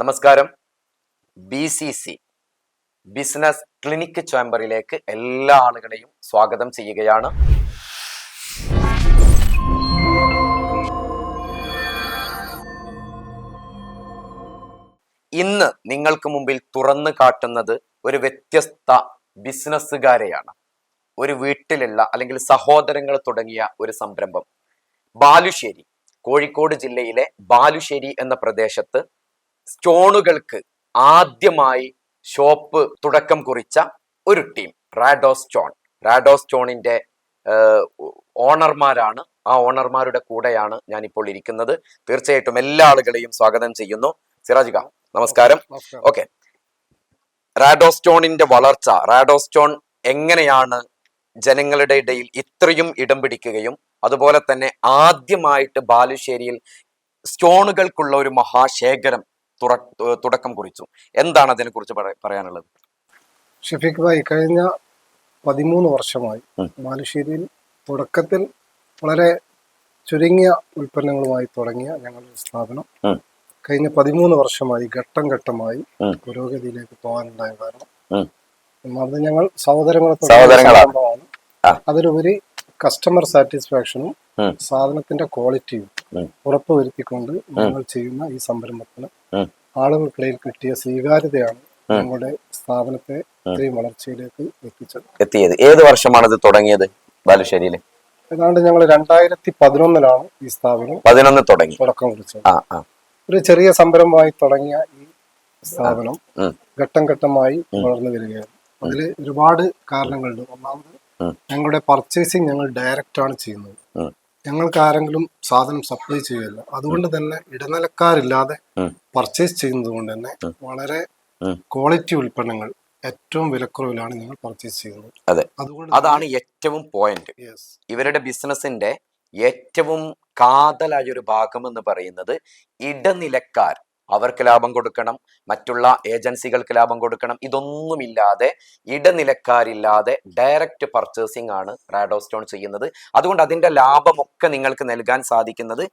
നമസ്കാരം. B C C business clinic ചേംബറിലേക്ക് എല്ലാ ആളുകളെയും സ്വാഗതം ചെയ്യുകയാണ്. ഇന്ന് നിങ്ങൾക്ക് മുമ്പിൽ തുറന്നു കാട്ടുന്നത് ഒരു വ്യത്യസ്ത ബിസിനസ്സുകാരെയാണ്. ഒരു വീട്ടിലുള്ള അല്ലെങ്കിൽ സഹോദരങ്ങൾ തുടങ്ങിയ ഒരു സംരംഭം. ബാലുശ്ശേരി കോഴിക്കോട് ജില്ലയിലെ ബാലുശ്ശേരി എന്ന പ്രദേശത്ത് സ്റ്റോണുകൾക്ക് ആദ്യമായി ഷോപ്പ് തുടക്കം കുറിച്ച ഒരു ടീം റാഡോസ് സ്റ്റോൺ. റാഡോസ് സ്റ്റോണിന്റെ ഓണർമാരാണ്. ആ ഓണർമാരുടെ കൂടെയാണ് ഞാനിപ്പോൾ ഇരിക്കുന്നത്. തീർച്ചയായിട്ടും എല്ലാ ആളുകളെയും സ്വാഗതം ചെയ്യുന്നു. സിറാജ് സിറാജിക നമസ്കാരം. ഓക്കെ. റാഡോ സ്റ്റോണിന്റെ വളർച്ച റാഡോ സ്റ്റോൺ എങ്ങനെയാണ് ജനങ്ങളുടെ ഇടയിൽ ഇത്രയും ഇടം പിടിക്കുകയും അതുപോലെ തന്നെ ആദ്യമായിട്ട് ബാലുശ്ശേരിയിൽ സ്റ്റോണുകൾക്കുള്ള ഒരു മഹാശേഖരം തുടക്കം കുറിച്ചു എന്താണ് അതിനെ കുറിച്ച് പറയാനുള്ളത് ഷഫീഖ് ഭായി കഴിഞ്ഞ പതിമൂന്ന് വർഷമായി. ബാലുശ്ശേരിയിൽ തുടക്കത്തിൽ വളരെ ചുരുങ്ങിയ ഉൽപ്പന്നങ്ങളുമായി തുടങ്ങിയ ഞങ്ങളുടെ സ്ഥാപനം കഴിഞ്ഞ പതിമൂന്ന് വർഷമായി ഘട്ടം ഘട്ടമായി. പുരോഗതിയിലേക്ക് പോകാനുണ്ടായ കാരണം ഒന്നാമത് അത് ഞങ്ങൾ സഹോദരങ്ങളെ. അതിലുപരി കസ്റ്റമർ സാറ്റിസ്ഫാക്ഷനും സാധനത്തിന്റെ ക്വാളിറ്റിയും. ഉറപ്പുവരുത്തിക്കൊണ്ട് ഞങ്ങൾ ചെയ്യുന്ന ഈ സംരംഭത്തിന് ആളുകൾക്കിടയിൽ കിട്ടിയ സ്വീകാര്യതയാണ് ഞങ്ങളുടെ നമ്മുടെ സ്ഥാപനത്തെ ഇത്രയും വളർച്ചയിലേക്ക് എത്തിച്ചത്. എത്തിയത്. ഏത് വർഷമാണ് ഇത് തുടങ്ങിയത് ബാലുശ്ശേരിയിൽ ഏതാണ്ട് ഞങ്ങൾ രണ്ടായിരത്തി പതിനൊന്നിലാണ് ഈ സ്ഥാപനം പതിനൊന്ന് തുടങ്ങി. തുടക്കം കുറിച്ചത്. ഒരു ചെറിയ സംരംഭമായി തുടങ്ങിയ ഈ സ്ഥാപനം ഘട്ടം ഘട്ടമായി വളർന്നു വരികയാണ്. അതിൽ ഒരുപാട് കാരണങ്ങളുണ്ട്. ഒന്നാമത് ഞങ്ങളുടെ പർച്ചേസിങ് ഞങ്ങൾ ഡയറക്റ്റ് ആണ് ചെയ്യുന്നത്. ഞങ്ങൾക്ക് ആരെങ്കിലും സാധനം സപ്ലൈ ചെയ്യുമല്ലോ അതുകൊണ്ട് തന്നെ ഇടനിലക്കാരില്ലാതെ പർച്ചേസ് ചെയ്യുന്നത് കൊണ്ട് തന്നെ വളരെ ക്വാളിറ്റി ഉൽപ്പന്നങ്ങൾ ഏറ്റവും വിലക്കുറവിലാണ് ഞങ്ങൾ പർച്ചേസ് ചെയ്യുന്നത്. അതെ. അതുകൊണ്ട് അതാണ് ഏറ്റവും പോയിന്റ് ഇവരുടെ ബിസിനസിന്റെ ഏറ്റവും കാതലായ ഒരു ഭാഗം എന്ന് പറയുന്നത് ഇടനിലക്കാർ. അവർക്ക് ലാഭം കൊടുക്കണം മറ്റുള്ള ഏജൻസികൾക്ക് ലാഭം കൊടുക്കണം. ഇതൊന്നുമില്ലാതെ ഇടനിലക്കാരില്ലാതെ ഡയറക്റ്റ് പർച്ചേസിംഗ് ആണ് റാഡോസ്റ്റോൺ ചെയ്യുന്നത്. അതുകൊണ്ട് അതിന്റെ ലാഭമൊക്കെ നിങ്ങൾക്ക് നൽകാൻ സാധിക്കുന്നത്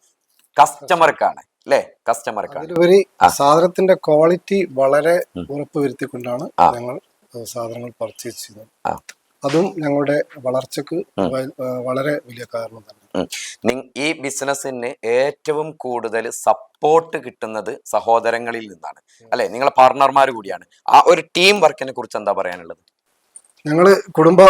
കസ്റ്റമർക്കാണ് അല്ലേ? കസ്റ്റമർക്കാണ്. സാധനത്തിന്റെ ക്വാളിറ്റി വളരെ. ഉറപ്പുവരുത്തിക്കൊണ്ടാണ് ഞങ്ങൾ സാധനങ്ങൾ പർച്ചേസ് ചെയ്യുന്നത്. അതും ഞങ്ങളുടെ വളർച്ചക്ക് വളരെ വലിയ കാരണം തന്നെ ഈ ബിസിനസ്സിന് ഏറ്റവും കൂടുതൽ സപ്പോർട്ട് കിട്ടുന്നത് സഹോദരങ്ങളിൽ നിന്നാണ്. അല്ലെ? നിങ്ങളെ പാർട്ണർമാർ കൂടിയാണ്. ആ ഒരു ടീം വർക്കിനെ കുറിച്ച് എന്താ പറയാനുള്ളത്? ഞങ്ങൾ കുടുംബ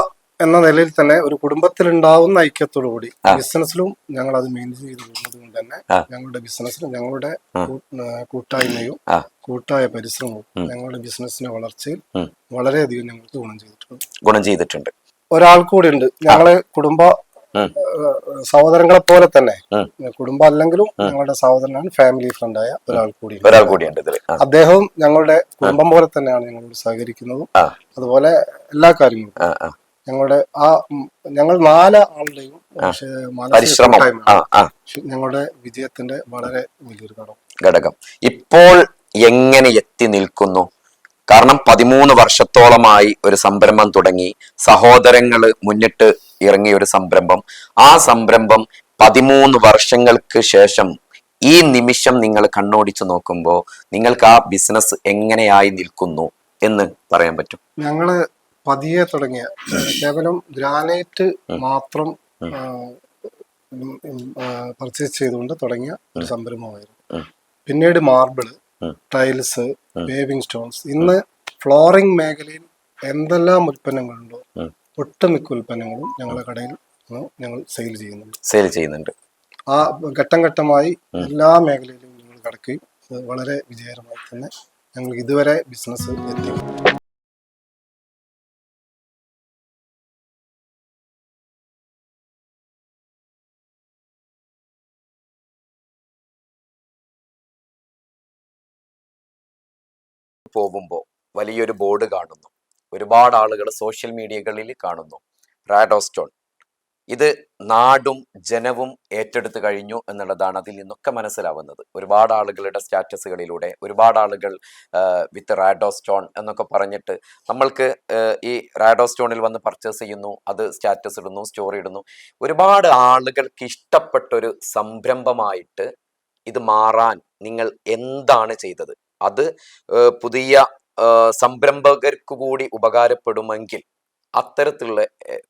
എന്ന നിലയിൽ തന്നെ ഒരു കുടുംബത്തിൽ ഉണ്ടാവുന്ന ഐക്യത്തോടു കൂടി ബിസിനസ്സിലും ഞങ്ങൾ അത് മെയിന്റെയിൻ ചെയ്ത് പോകുന്നത് കൊണ്ട് തന്നെ ഞങ്ങളുടെ ബിസിനസ്സിലും ഞങ്ങളുടെ കൂട്ടായ്മയും കൂട്ടായ പരിശ്രമവും ഞങ്ങളുടെ ബിസിനസ്സിന്റെ വളർച്ചയിൽ. വളരെയധികം ഞങ്ങൾക്ക് ഗുണം ചെയ്തിട്ടുണ്ട്. ഗുണം ചെയ്തിട്ടുണ്ട്. ഒരാൾ കൂടി ഉണ്ട് ഞങ്ങളെ കുടുംബ സഹോദരങ്ങളെ പോലെ തന്നെ. കുടുംബം അല്ലെങ്കിലും ഞങ്ങളുടെ സഹോദരനാണ് ഫാമിലി ഫ്രണ്ടായ ഒരാൾ കൂടി ഒരാൾ കൂടിയുണ്ട് അദ്ദേഹവും ഞങ്ങളുടെ കുടുംബം പോലെ തന്നെയാണ് ഞങ്ങളോട് സഹകരിക്കുന്നതും. അതുപോലെ എല്ലാ കാര്യങ്ങളും. ഞങ്ങളുടെ ആ ഞങ്ങൾ നാല് ആളുടെയും പരിശ്രമം. ഞങ്ങളുടെ വിജയത്തിന്റെ വളരെ വലിയൊരു ഘടകം. ഘടകം. ഇപ്പോൾ എങ്ങനെ എത്തി നിൽക്കുന്നു? കാരണം പതിമൂന്ന് വർഷത്തോളമായി ഒരു സംരംഭം തുടങ്ങി. സഹോദരങ്ങൾ മുന്നിട്ട് ഇറങ്ങിയ ഒരു സംരംഭം. ആ സംരംഭം പതിമൂന്ന് വർഷങ്ങൾക്ക് ശേഷം ഈ നിമിഷം നിങ്ങൾ കണ്ണോടിച്ചു നോക്കുമ്പോൾ നിങ്ങൾക്ക് ആ ബിസിനസ് എങ്ങനെയായി നിൽക്കുന്നു എന്ന് പറയാൻ പറ്റും. ഞങ്ങൾ പതിയെ തുടങ്ങിയ കേവലം ഗ്രാനൈറ്റ് മാത്രം പർച്ചേസ് ചെയ്തുകൊണ്ട് തുടങ്ങിയ ഒരു സംരംഭമായിരുന്നു. പിന്നീട് മാർബിൾ. ടൈൽസ്. Paving stones. ഇന്ന് ഫ്ലോറിംഗ് മേഖലയിൽ എന്തെല്ലാം ഉൽപ്പന്നങ്ങളുണ്ടോ. ഒട്ടുമിക്ക ഉൽപ്പന്നങ്ങളും ഞങ്ങളുടെ കടയിൽ ഞങ്ങൾ സെയിൽ ചെയ്യുന്നുണ്ട്. സെയിൽ ചെയ്യുന്നുണ്ട്. ആ ഘട്ടം ഘട്ടമായി എല്ലാ മേഖലയിലും ഞങ്ങൾ കടക്കുകയും വളരെ വിജയകരമായി തന്നെ ഞങ്ങൾ ഇതുവരെ ബിസിനസ് എത്തി പോകുമ്പോൾ വലിയൊരു ബോർഡ് കാണുന്നു. ഒരുപാട് ആളുകൾ സോഷ്യൽ മീഡിയകളിൽ കാണുന്നു. റാഡോസ്റ്റോൺ ഇത് നാടും ജനവും ഏറ്റെടുത്തു കഴിഞ്ഞു എന്നുള്ളതാണ് അതിൽ നിന്നൊക്കെ മനസ്സിലാവുന്നത്. ഒരുപാട് ആളുകളുടെ സ്റ്റാറ്റസുകളിലൂടെ ഒരുപാട് ആളുകൾ വിത്ത് റാഡോസ്റ്റോൺ എന്നൊക്കെ പറഞ്ഞിട്ട് നമ്മൾക്ക് ഈ റാഡോസ്റ്റോണിൽ വന്ന് പർച്ചേസ് ചെയ്യുന്നു അത് സ്റ്റാറ്റസ് ഇടുന്നു സ്റ്റോറി ഇടുന്നു. ഒരുപാട് ആളുകൾക്ക് ഇഷ്ടപ്പെട്ടൊരു സംരംഭമായിട്ട് ഇത് മാറാൻ നിങ്ങൾ എന്താണ് ചെയ്തത്? അത് പുതിയ സംരംഭകർക്ക് കൂടി ഉപകാരപ്പെടുമെങ്കിൽ അത്തരത്തിലുള്ള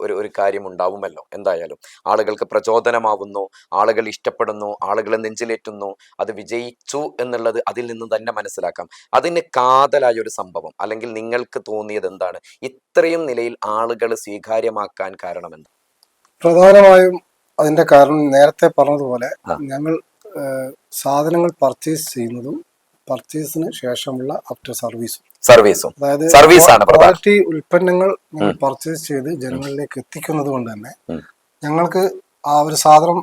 ഒരു ഒരു കാര്യം ഉണ്ടാവുമല്ലോ. എന്തായാലും ആളുകൾക്ക് പ്രചോദനമാവുന്നു ആളുകൾ ഇഷ്ടപ്പെടുന്നു ആളുകൾ നെഞ്ചിലേറ്റുന്നു അത് വിജയിച്ചു എന്നുള്ളത് അതിൽ നിന്ന് തന്നെ മനസ്സിലാക്കാം. അതിന് കാതലായ ഒരു സംഭവം അല്ലെങ്കിൽ നിങ്ങൾക്ക് തോന്നിയത് എന്താണ്? ഇത്രയും നിലയിൽ ആളുകൾ സ്വീകാര്യമാക്കാൻ കാരണം എന്താ പ്രധാനമായും അതിന്റെ കാരണം നേരത്തെ പറഞ്ഞതുപോലെ ഞങ്ങൾ സാധനങ്ങൾ പർച്ചേസ് ചെയ്യുന്നതും പർച്ചേസിന് ശേഷമുള്ള ആഫ്റ്റർ സർവീസും സർവീസും അതായത് സർവീസ് ആണ് പ്രധാനം. ക്വാളിറ്റി ഉൽപ്പന്നങ്ങൾ ഞങ്ങൾ പർച്ചേസ് ചെയ്ത് ജനങ്ങളിലേക്ക് എത്തിക്കുന്നത് കൊണ്ട് തന്നെ ഞങ്ങൾക്ക് ആ ഒരു സാധനം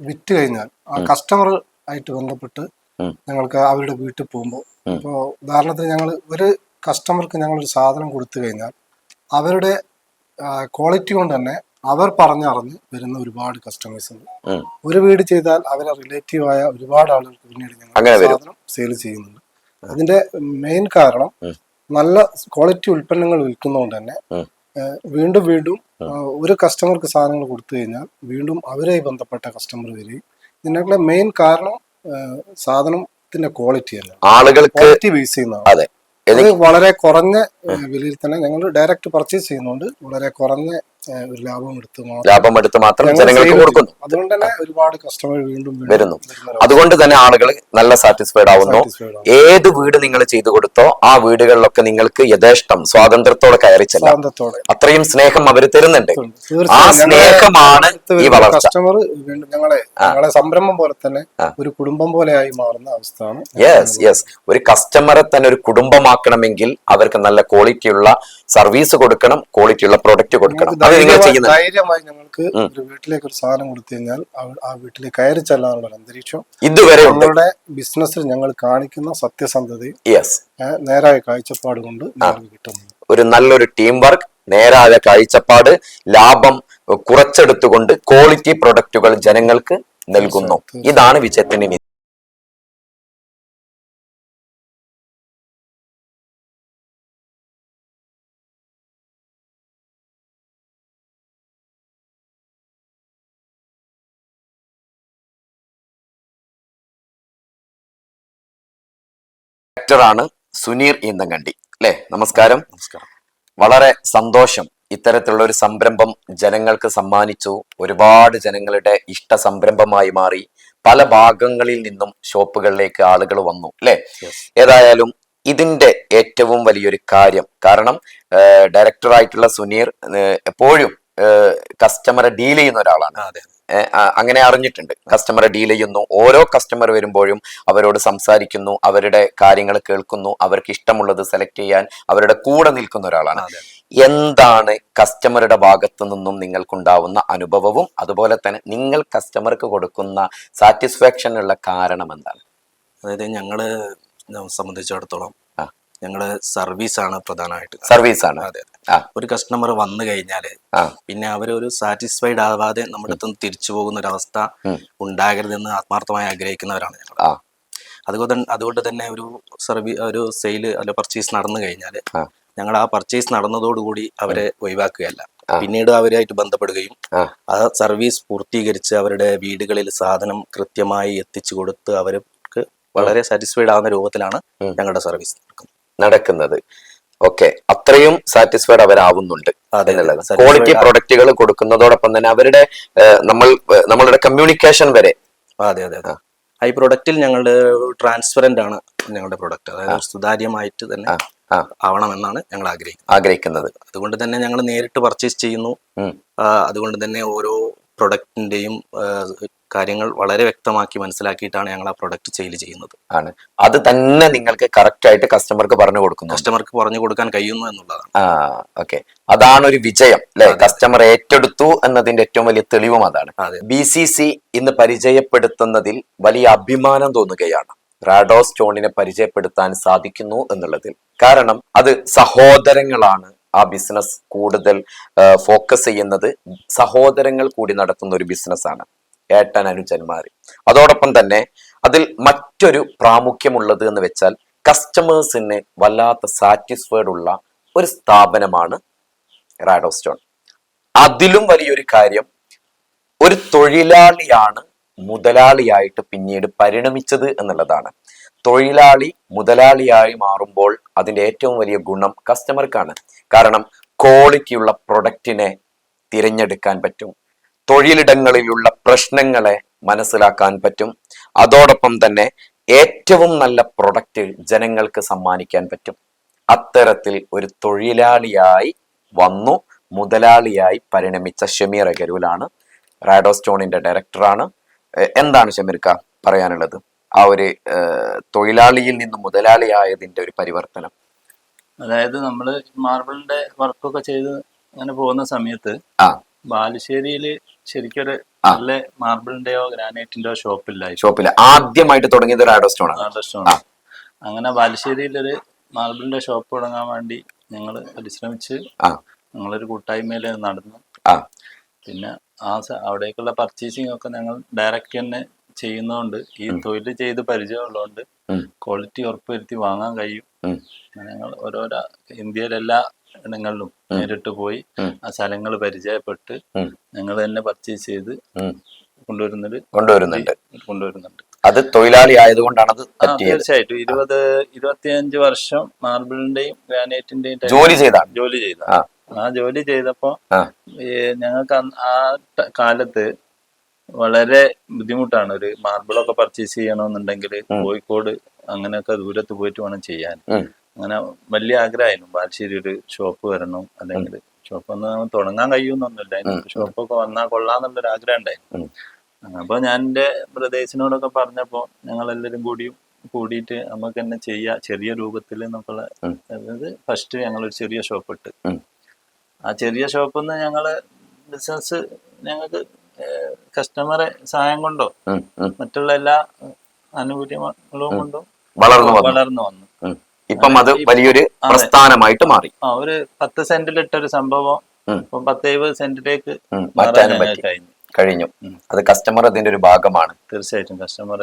വിറ്റ് കഴിഞ്ഞാൽ ആ കസ്റ്റമർ ആയിട്ട് ബന്ധപ്പെട്ട് ഞങ്ങൾക്ക് അവരുടെ വീട്ടിൽ പോകുമ്പോൾ അപ്പോൾ ഇപ്പോൾ ഉദാഹരണത്തിന് ഞങ്ങൾ ഒരു കസ്റ്റമർക്ക് ഞങ്ങൾ ഒരു സാധനം കൊടുത്തു കഴിഞ്ഞാൽ അവരുടെ ക്വാളിറ്റി കൊണ്ട് തന്നെ അവർ പറഞ്ഞറിഞ്ഞ് വരുന്ന ഒരുപാട് കസ്റ്റമേഴ്സ് ഉണ്ട്. ഒരു വീട് ചെയ്താൽ അവരെ റിലേറ്റീവ് ആയ ഒരുപാട് ആളുകൾക്ക് പിന്നീട് ഞങ്ങൾ സാധനം സെയിൽ ചെയ്യുന്നുണ്ട്. അതിന്റെ മെയിൻ കാരണം നല്ല ക്വാളിറ്റി ഉൽപ്പന്നങ്ങൾ വിൽക്കുന്നതുകൊണ്ട് തന്നെ വീണ്ടും വീണ്ടും ഒരു കസ്റ്റമർക്ക് സാധനങ്ങൾ കൊടുത്തു കഴിഞ്ഞാൽ വീണ്ടും അവരുമായി ബന്ധപ്പെട്ട കസ്റ്റമർ വരികയും ഇതിനുള്ള മെയിൻ കാരണം സാധനത്തിന്റെ ക്വാളിറ്റി അല്ല. ആളുകൾക്ക് ക്വാളിറ്റി ബേസ് ചെയ്യുന്നതാണ്. വളരെ കുറഞ്ഞ വിലയിൽ ഞങ്ങൾ ഡയറക്റ്റ് പർച്ചേസ് ചെയ്യുന്നുണ്ട്. വളരെ കുറഞ്ഞ ഒരു ലാഭം എടുത്തു ലാഭം എടുത്ത് മാത്രം ജനങ്ങൾക്ക് കൊടുക്കുന്നു. അതുകൊണ്ട് തന്നെ ഒരുപാട് കസ്റ്റമർ വീണ്ടും വരുന്നു. അതുകൊണ്ട് തന്നെ ആളുകൾ നല്ല സാറ്റിസ്ഫൈഡ് ആവുന്നു. ഏത് വീട് നിങ്ങൾ ചെയ്തു കൊടുത്തോ ആ വീടുകളിലൊക്കെ നിങ്ങൾക്ക് യഥേഷ്ടം സ്വാതന്ത്ര്യത്തോടെ കയറി ചെല്ലാം. അത്രയും സ്നേഹം അവർ തരുന്നുണ്ട്. ആ സ്നേഹമാണ് ഈ വളർച്ച. കസ്റ്റമർ വീണ്ടും ഞങ്ങളെ ഞങ്ങളെ സംരംഭം പോലെ തന്നെ ഒരു കുടുംബം പോലെയായി മാറുന്ന അവസ്ഥയാണ് യെസ് യെസ് ഒരു കസ്റ്റമറെ തന്നെ ഒരു കുടുംബമാക്കണമെങ്കിൽ അവർക്ക് നല്ല ക്വാളിറ്റിയുള്ള സർവീസ് കൊടുക്കണം ക്വാളിറ്റിയുള്ള പ്രൊഡക്റ്റ് കൊടുക്കണം. ധൈര്യമായി- ഞങ്ങൾക്ക് ഒരു വീട്ടിലേക്ക് ഒരു സാധനം കൊടുത്തു കഴിഞ്ഞാൽ ആ വീട്ടിലേക്ക് കയറി ചെല്ലാനുള്ള അന്തരീക്ഷം. ഇതുവരെ നമ്മുടെ ഞങ്ങളുടെ ബിസിനസ്സിൽ ഞങ്ങൾ കാണിക്കുന്ന സത്യസന്ധതയും നേരായ കാഴ്ചപ്പാട് കൊണ്ട് കിട്ടുന്നു. ഒരു നല്ലൊരു ടീം വർക്ക് നേരായ കാഴ്ചപ്പാട് ലാഭം കുറച്ചെടുത്തുകൊണ്ട് ക്വാളിറ്റി പ്രൊഡക്റ്റുകൾ ജനങ്ങൾക്ക് നൽകുന്നു. ഇതാണ് വിജയത്തിന്റെ ഡയറക്ടറാണ് സുനീർ ഈന്തങ്കണ്ടി. അല്ലേ? നമസ്കാരം. നമസ്കാരം. വളരെ സന്തോഷം ഇത്തരത്തിലുള്ള ഒരു സംരംഭം ജനങ്ങൾക്ക് സമ്മാനിച്ചു. ഒരുപാട് ജനങ്ങളുടെ ഇഷ്ട സംരംഭമായി മാറി. പല ഭാഗങ്ങളിൽ നിന്നും ഷോപ്പുകളിലേക്ക് ആളുകൾ വന്നു. അല്ലെ? ഏതായാലും ഇതിന്റെ ഏറ്റവും വലിയൊരു കാര്യം കാരണം ഡയറക്ടറായിട്ടുള്ള സുനീർ എപ്പോഴും കസ്റ്റമറെ ഡീൽ ചെയ്യുന്ന ഒരാളാണ്. അങ്ങനെ അറിഞ്ഞിട്ടുണ്ട്. കസ്റ്റമറെ ഡീൽ ചെയ്യുന്നു. ഓരോ കസ്റ്റമർ വരുമ്പോഴും അവരോട് സംസാരിക്കുന്നു. അവരുടെ കാര്യങ്ങൾ കേൾക്കുന്നു. അവർക്ക് ഇഷ്ടമുള്ളത് സെലക്ട് ചെയ്യാൻ അവരുടെ കൂടെ നിൽക്കുന്ന ഒരാളാണ്. എന്താണ് കസ്റ്റമറുടെ ഭാഗത്തു നിന്നും നിങ്ങൾക്കുണ്ടാവുന്ന അനുഭവവും? അതുപോലെ തന്നെ നിങ്ങൾ കസ്റ്റമർക്ക് കൊടുക്കുന്ന സാറ്റിസ്ഫാക്ഷനുള്ള കാരണം എന്താണ്? അതായത് ഞങ്ങൾ സംബന്ധിച്ചിടത്തോളം. ഞങ്ങൾ സർവീസ് ആണ് പ്രധാനമായിട്ട് സർവീസ് ആണ് അതെ. ഒരു കസ്റ്റമർ വന്നു കഴിഞ്ഞാൽ പിന്നെ പിന്നെ ഒരു സാറ്റിസ്ഫൈഡ് ആവാതെ നമ്മുടെ അടുത്ത് തിരിച്ചു പോകുന്ന ഒരു അവസ്ഥ. ഉണ്ടാകരുതെന്ന് ആത്മാർത്ഥമായി ആഗ്രഹിക്കുന്നവരാണ് ഞങ്ങൾ അതുകൊണ്ട് അതുകൊണ്ട് തന്നെ ഒരു സർവീ ഒരു സെയിൽ അല്ല പർച്ചേസ് നടന്നു കഴിഞ്ഞാൽ ഞങ്ങൾ ആ പർച്ചേസ് നടന്നതോടുകൂടി അവരെ ഒഴിവാക്കുകയല്ല. പിന്നീട് അവരായിട്ട് ബന്ധപ്പെടുകയും. ആ. സർവീസ് പൂർത്തീകരിച്ച് അവരുടെ വീടുകളിൽ സാധനം കൃത്യമായി എത്തിച്ചു കൊടുത്ത് അവർക്ക് വളരെ സാറ്റിസ്ഫൈഡ് ആവുന്ന രൂപത്തിലാണ് ഞങ്ങളുടെ സർവീസ് നടക്കുന്നത്. നടക്കുന്നത്. ഓക്കെ. അത്രയും സാറ്റിസ്ഫൈഡ് അവരാവുന്നുണ്ട് എന്നുള്ളത്. ക്വാളിറ്റി പ്രൊഡക്റ്റുകൾ കൊടുക്കുന്നതോടൊപ്പം തന്നെ അവരുടെ നമ്മൾ നമ്മളുടെ കമ്മ്യൂണിക്കേഷൻ വരെ. അതെ അതെ അതെ. ഈ പ്രൊഡക്റ്റിൽ ഞങ്ങളുടെ ട്രാൻസ്പെറന്റ് ആണ് ഞങ്ങളുടെ പ്രൊഡക്റ്റ് അതായത് സുതാര്യമായിട്ട് തന്നെ ആവണമെന്നാണ് ഞങ്ങൾ ആഗ്രഹിക്കുന്നത്. ആഗ്രഹിക്കുന്നത്. അതുകൊണ്ട് തന്നെ ഞങ്ങൾ നേരിട്ട് പർച്ചേസ് ചെയ്യുന്നു. അതുകൊണ്ട് തന്നെ ഓരോ പ്രൊഡക്റ്റിന്റെയും കാര്യങ്ങൾ വളരെ വ്യക്തമാക്കി മനസ്സിലാക്കിയിട്ടാണ് ഞങ്ങൾ ആ പ്രൊഡക്റ്റ് സെയിൽ ചെയ്യുന്നത്. ആണ്. അത് തന്നെ നിങ്ങൾക്ക് കറക്റ്റ് ആയിട്ട് കസ്റ്റമർക്ക് പറഞ്ഞു കൊടുക്കുന്നു. കസ്റ്റമർക്ക് പറഞ്ഞു കൊടുക്കാൻ കഴിയുന്നു എന്നുള്ളതാണ്. ആ ഓക്കെ അതാണ് ഒരു വിജയം അല്ലെ? കസ്റ്റമർ ഏറ്റെടുത്തു എന്നതിന്റെ ഏറ്റവും വലിയ തെളിവും അതാണ്. അതെ. ബി സി സി ഇന്ന് പരിചയപ്പെടുത്തുന്നതിൽ വലിയ അഭിമാനം തോന്നുകയാണ്. റാഡോ സ്റ്റോണിനെ പരിചയപ്പെടുത്താൻ സാധിക്കുന്നു എന്നുള്ളതിൽ. കാരണം അത് സഹോദരങ്ങളാണ് ആ ബിസിനസ് കൂടുതൽ ഫോക്കസ് ചെയ്യുന്നത്. സഹോദരങ്ങൾ കൂടി നടത്തുന്ന ഒരു ബിസിനസ്സാണ് ഏട്ടൻ അനുജന്മാർ അതോടൊപ്പം തന്നെ അതിൽ മറ്റൊരു പ്രാമുഖ്യമുള്ളത് എന്ന് വെച്ചാൽ കസ്റ്റമേഴ്സിന് വല്ലാത്ത സാറ്റിസ്ഫൈഡ് ഉള്ള ഒരു സ്ഥാപനമാണ് റാഡോ സ്റ്റോൺ അതിലും വലിയൊരു കാര്യം ഒരു തൊഴിലാളിയാണ് മുതലാളിയായിട്ട് പിന്നീട് പരിണമിച്ചത് എന്നുള്ളതാണ്. തൊഴിലാളി മുതലാളിയായി മാറുമ്പോൾ അതിന്റെ ഏറ്റവും വലിയ ഗുണം കസ്റ്റമർക്കാണ് കാരണം ക്വാളിറ്റിയുള്ള പ്രൊഡക്റ്റിനെ തിരഞ്ഞെടുക്കാൻ പറ്റും. തൊഴിലിടങ്ങളിലുള്ള പ്രശ്നങ്ങളെ മനസ്സിലാക്കാൻ പറ്റും. അതോടൊപ്പം തന്നെ ഏറ്റവും നല്ല പ്രൊഡക്റ്റ് ജനങ്ങൾക്ക് സമ്മാനിക്കാൻ പറ്റും. അത്തരത്തിൽ ഒരു തൊഴിലാളിയായി വന്നു. മുതലാളിയായി പരിണമിച്ച ഷമീർ അഗരൂലാണ്. റാഡോ സ്റ്റോണിന്റെ ഡയറക്ടറാണ് എന്താണ് ഷമീർക്ക പറയാനുള്ളത്? ആ ഒരു തൊഴിലാളിയിൽ നിന്ന് മുതലാളിയായതിന്റെ ഒരു പരിവർത്തനം. അതായത് നമ്മൾ മാർബിളിന്റെ വർക്കൊക്കെ ചെയ്ത് അങ്ങനെ പോകുന്ന സമയത്ത് ബാലുശ്ശേരിയിൽ ശരിക്കൊരു നല്ല മാർബിളിന്റെയോ ഗ്രാനൈറ്റിന്റെയോ ഷോപ്പില്ല ഷോപ്പില്ല. ആദ്യമായിട്ട് തുടങ്ങിയത് റാഡോ സ്റ്റോൺ ആണ് സ്റ്റോൺ അങ്ങനെ ബാലുശ്ശേരിയിലൊരു മാർബിളിന്റെ ഷോപ്പ് തുടങ്ങാൻ വേണ്ടി ഞങ്ങൾ പരിശ്രമിച്ച് ഞങ്ങളൊരു കൂട്ടായ്മയിൽ നടന്നു. പിന്നെ ആ അവിടേക്കുള്ള പർച്ചേസിംഗ് ഒക്കെ ഞങ്ങൾ ഡയറക്റ്റ് തന്നെ ചെയ്യുന്നതുകൊണ്ട് ഈ തൊഴിൽ ചെയ്ത് പരിചയമുള്ളതുകൊണ്ട് ക്വാളിറ്റി ഉറപ്പുവരുത്തി വാങ്ങാൻ കഴിയും. ഞങ്ങൾ ഓരോരോ ഇന്ത്യയിലെ എല്ലാ ഇടങ്ങളിലും നേരിട്ട് പോയി ആ സ്ഥലങ്ങൾ പരിചയപ്പെട്ട് ഞങ്ങൾ തന്നെ പർച്ചേസ് ചെയ്ത്. കൊണ്ടുവരുന്നത് കൊണ്ടുവരുന്നുണ്ട്. കൊണ്ടുവരുന്നുണ്ട്. അത് തൊഴിലാളി ആയതുകൊണ്ടാണ് അത് തീർച്ചയായിട്ടും. ഇരുപത് ഇരുപത്തിയഞ്ച് വർഷം മാർബിളിന്റെയും ഗ്രാനൈറ്റിന്റെയും ജോലി ചെയ്താണ്. ജോലി ചെയ്ത ആ. ജോലി ചെയ്തപ്പോ ഞങ്ങൾക്ക് ആ കാലത്ത് വളരെ ബുദ്ധിമുട്ടാണ്. ഒരു മാർബിളൊക്കെ പർച്ചേസ് ചെയ്യണമെന്നുണ്ടെങ്കിൽ കോഴിക്കോട് അങ്ങനെയൊക്കെ ദൂരത്ത് പോയിട്ട് വേണം ചെയ്യാൻ. അങ്ങനെ വലിയ ആഗ്രഹമായിരുന്നു. ബാലുശ്ശേരി ഒരു ഷോപ്പ് വരണം അല്ലെങ്കിൽ ഷോപ്പ് ഒന്ന് തുടങ്ങാൻ കഴിയുമെന്നൊന്നുമില്ല. ഷോപ്പൊക്കെ വന്നാൽ കൊള്ളാന്നുള്ളൊരു ആഗ്രഹം ഉണ്ടായിരുന്നു. അപ്പൊ ഞാൻ എന്റെ ബ്രദേഴ്സിനോടൊക്കെ പറഞ്ഞപ്പോൾ ഞങ്ങളെല്ലാവരും കൂടിയും കൂടിയിട്ട് നമുക്ക് തന്നെ ചെയ്യാ ചെറിയ രൂപത്തിൽ എന്നൊക്കെയുള്ള അതായത് ഫസ്റ്റ് ഞങ്ങൾ ഒരു ചെറിയ ഷോപ്പ് ഇട്ട്. ആ ചെറിയ ഷോപ്പിൽ നിന്ന് ഞങ്ങൾ ബിസിനസ് ഞങ്ങൾക്ക് കസ്റ്റമറെ സഹായം കൊണ്ടോ. മറ്റുള്ള എല്ലാ ആനുകൂല്യങ്ങളും കൊണ്ടോ വളർന്നു വന്നു. വളർന്നു വന്നു. ഇപ്പം അത് വലിയൊരു പ്രസ്ഥാനമായിട്ട് മാറി. ഒരു പത്ത് സെന്റിലിട്ട ഒരു സംഭവം. ഇപ്പം പത്ത് എഴുപത് സെന്റിലേക്ക് മാറ്റാനും കഴിഞ്ഞു. കഴിഞ്ഞു. അത് കസ്റ്റമർ അതിന്റെ ഒരു ഭാഗമാണ്. തീർച്ചയായിട്ടും കസ്റ്റമർ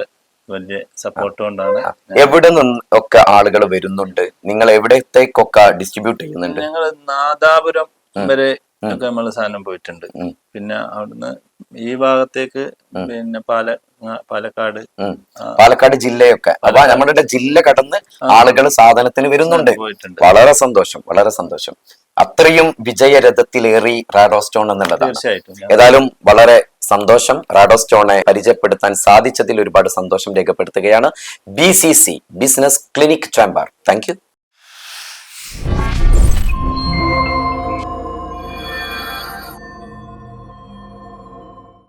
വലിയ സപ്പോർട്ട് കൊണ്ടാണ് എവിടെ നിന്ന് ഒക്കെ ആളുകൾ വരുന്നുണ്ട്? നിങ്ങൾ എവിടത്തേക്കൊക്കെ ഡിസ്ട്രിബ്യൂട്ട് ചെയ്യുന്നുണ്ട്? ഞങ്ങൾ നാദാപുരം വരെ ഒക്കെ നമ്മൾ സാധനം പോയിട്ടുണ്ട്. പിന്നെ അവിടുന്ന് ഈ ഭാഗത്തേക്ക് പിന്നെ പാല പാലക്കാട് പാലക്കാട് ജില്ലയൊക്കെ. അപ്പൊ നമ്മുടെ ജില്ല കടന്ന് ആളുകൾ സാധനത്തിന് വരുന്നുണ്ട്. വളരെ സന്തോഷം വളരെ സന്തോഷം. അത്രയും വിജയരഥത്തിലേറി റാഡോ സ്റ്റോൺ എന്നുള്ളതാണ്. തീർച്ചയായിട്ടും. ഏതായാലും വളരെ സന്തോഷം. റാഡോ സ്റ്റോണെ പരിചയപ്പെടുത്താൻ സാധിച്ചതിൽ ഒരുപാട് സന്തോഷം രേഖപ്പെടുത്തുകയാണ്. B C C business clinic chamber. Thank you.